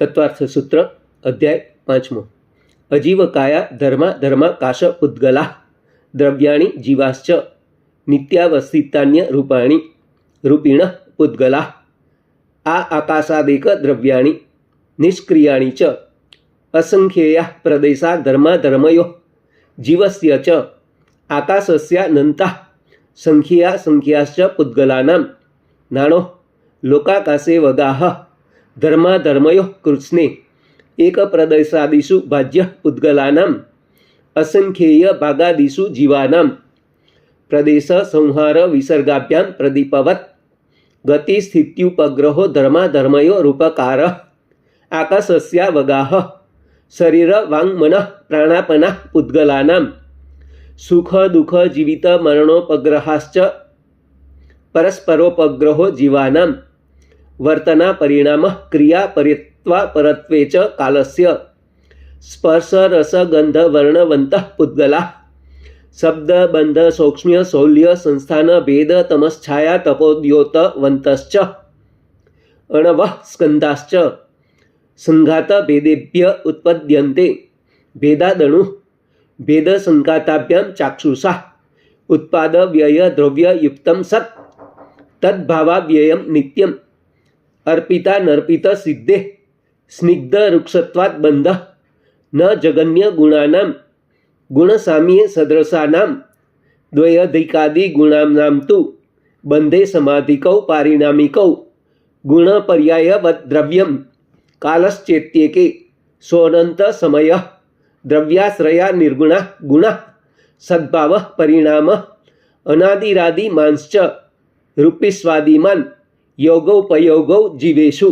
તત્વાર્થ સૂત્ર અધ્યાય પાંચમો અજીવકાયા ધર્મા ધર્મા કાશ ઉદ્ગલા દ્રવ્યાણી જીવાશ્ચ નિત્યાવસ્થિતાન્ય રૂપાણી રૂપિણ ઉદ્ગલા આ આકાશાદેક દ્રવ્યાણી નિષ્ક્રિયાણી ચ અસંખ્યેયા પ્રદેશા ધર્મા ધર્મયો જીવસ્ય ચ આકાશસ્યાનંતા સંખ્યા સંખ્યાશ્ચ ઉદ્ગલાનામ નાણો લોકાકાશે વગાહ ધર્મા ધર્મયો કૃત્સ્ને એકપ્રદેશાદિષુ ભાજ્ય ઉદ્ગલાનામ અસંખ્યેય ભાગાદિષુ જીવાનામ પ્રદેશ સંહાર વિસર્ગાભ્યામ પ્રદીપવત ગતિ સ્થિત્યુપગ્રહો ધર્મા ધર્મયો રૂપકાર આકાશસ્યા વગાહ શરીર વાંગમન પ્રાણાપના ઉદ્ગલાનામ સુખ દુઃખ જીવિત મરણોપગ્રહાશ્ચ પરસ્પરોપગ્રહો જીવાનામ વર્તના પરિણામ ક્રિયા પરિત્વા પરત્વે ચ કાલસ્ય. સ્પર્શ રસ ગંધ વર્ણવંત પુદ્ગલા. શબ્દ બંધ સૌક્ષ્મ્ય સૌલ્ય સંસ્થાન ભેદ તમશ્છાયા તપોદ્યોતવંતશ્ચ અણવ સ્કંધાશ્ચ સંઘાત ભેદેભ્ય ઉત્પદ્યન્તે ભેદાદણુ. ભેદ સંઘાતાભ્યામ ચાક્ષુષા. ઉત્પાદ વ્યય દ્રવ્ય યુક્તમ સત. તદ્ભાવાવ્યયમ નિત્યમ. અર્પિતા નર્પિત સિદ્ધે, સ્નિગ્ધ વૃક્ષત્વાત બંધ, ન જગન્ય ગુણાનામ ગુણસામ્યે સદ્રસાનામ, દ્વયધિકાદિ ગુણામનામ તુ બંધે સમાધિકૌ પારિણામિકૌ ગુણપર્યાયવદ દ્રવ્યમ કાલશ્ચેત્યેકે, સોનંત સમય, દ્રવ્યાશ્રયા નિર્ગુણા ગુણ, સદ્ભાવ પરિણામ, અનાદિરાદિ રૂપિસ્વાદિમાન યોગૌપયોગૌ જીવેશુ.